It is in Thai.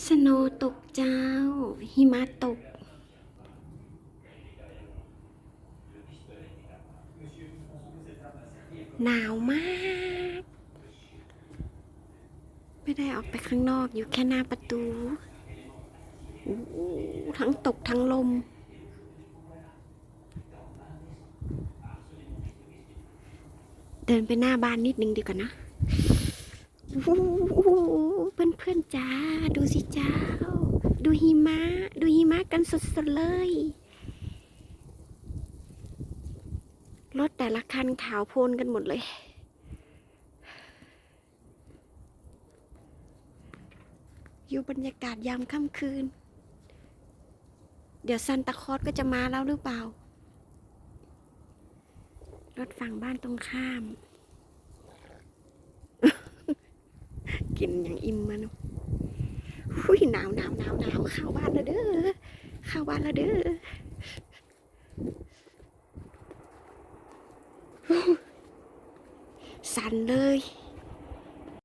สโนตกเจ้า หิมะตก หนาวมาก ไม่ได้ออกไปข้างนอกอยู่แค่หน้าประตูทั้งตกทั้งลม เดินไปหน้าบ้านนิดนึงดีกว่านะโอ้ อนเพื่อนๆจ้า ดูสิเจ้า ดูหิมะ ดูหิมะกันสดๆเลย รถแต่ละคันขาวโพลนกันหมดเลย อยู่บรรยากาศยามค่ำคืน เดี๋ยวซันตาคอสก็จะมาแล้วหรือเปล่า รถฝั่งบ้านตรงข้าม กินอย่างอิ่มมาเนอะหุ้ยหนาวหนาวหนาวหนาวเข้าบ้านแล้วเด้อเข้าบ้านแล้วเด้อสั่นเลย